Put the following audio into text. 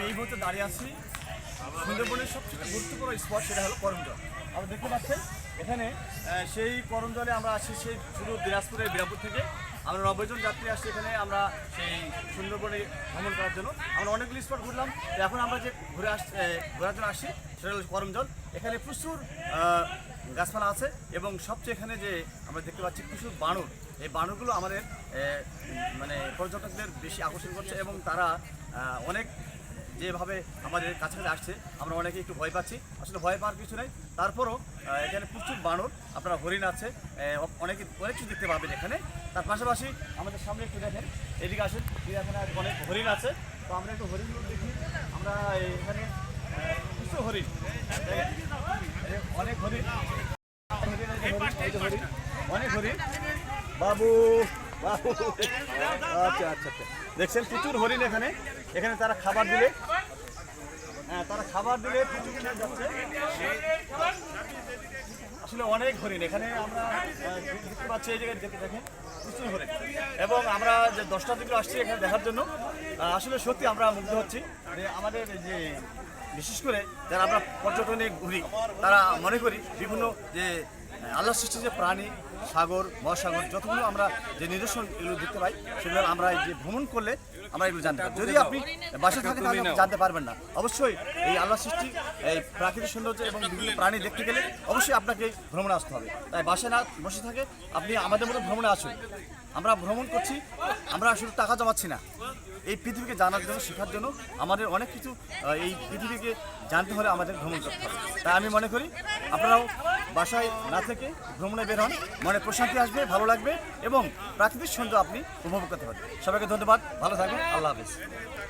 আমি এই মুহূর্তে দাঁড়িয়ে আছি সুন্দরবনের সবচেয়ে গুরুত্বপূর্ণ স্পট সেটা হলো করমজল। আপনি দেখতে পাচ্ছেন এখানে সেই করমজলে আমরা আসি সেই শুধু দিনাজপুরের বিরাপুর থেকে। আমরা নব্বই জন যাত্রী আসছি এখানে, আমরা সেই সুন্দরবনে ভ্রমণ করার জন্য। আমরা অনেকগুলো স্পট ঘুরলাম এখন আমরা যে ঘুরে আস ঘোরার জন্য আসি সেটা হলো করমজল। এখানে প্রচুর গাছপালা আছে, এবং সবচেয়ে এখানে যে আমরা দেখতে পাচ্ছি প্রচুর বানর। এই বানরগুলো আমাদের মানে পর্যটকদের বেশি আকর্ষণ করছে, এবং তারা অনেক যেভাবে আমাদের কাছাকাছি আসছে আমরা অনেকে একটু ভয় পাচ্ছি। আসলে ভয় পাওয়ার কিছু নেই। তারপরও এখানে প্রচুর বানর আপনারা হরিণ আছে অনেকে অনেক কিছু দেখতে পাবেন এখানে। তার পাশাপাশি আমাদের সামনে একটু দেখেন এদিকে আসেন এখানে অনেক হরিণ আছে। তো আমরা একটু হরিণগুলো দেখি। আমরা এখানে প্রচুর হরিণ। অনেক হরিণ হরিণ, হরিণ, হরিণ, অনেক হরিণ। বাবু বাবু। আচ্ছা আচ্ছা আচ্ছা। দেখছেন প্রচুর হরিণ এখানে। এখানে তারা খাবার দিলে হ্যাঁ তারা খাবার দিলে যাচ্ছে। আসলে অনেক হরিণ। এখানে আমরা দেখতে পাচ্ছি এই জায়গায় দেখে দেখেন, প্রচুর হরিণ। এবং আমরা যে দশটা দিকে আসছি এখানে দেখার জন্য আসলে সত্যি আমরা মুগ্ধ হচ্ছি। যে আমাদের যে, বিশেষ করে যারা আমরা পর্যটনে ঘুরি, তারা মনে করি বিভিন্ন যে আল্লাহ সৃষ্টি যে প্রাণী, সাগর, মহাসাগর, যতগুলো আমরা যে নিদর্শন এগুলো দেখতে পাই, সেগুলো আমরা এই যে ভ্রমণ করলে আমরা এগুলো জানতে পারি যদি আপনি বাসায় থাকেন তাহলে জানতে পারবেন না। অবশ্যই এই আল্লাহ সৃষ্টি, এই প্রাকৃতিক সৌন্দর্য এবং বিভিন্ন প্রাণী দেখতে গেলে অবশ্যই আপনাকে ভ্রমণে আসতে হবে। তাই বাসায় না বসে থাকে, আপনি আমাদের মতো ভ্রমণে আসুন। আমরা ভ্রমণ করছি, আমরা আসলে টাকা জমাচ্ছি না। এই পৃথিবীকে জানার জন্য, শেখার জন্য আমাদের অনেক কিছু এই পৃথিবীকে জানতে হলে আমাদের ভ্রমণ করতে হবে। তাই আমি মনে করি, আপনারাও বাসায় না থেকে ভ্রমণে বের হন। মনে প্রশান্তি আসবে, ভালো লাগবে এবং প্রাকৃতিক সৌন্দর্য আপনি উপভোগ করতে পারবেন। সবাইকে ধন্যবাদ, ভালো থাকবেন, আল্লাহ হাফিজ।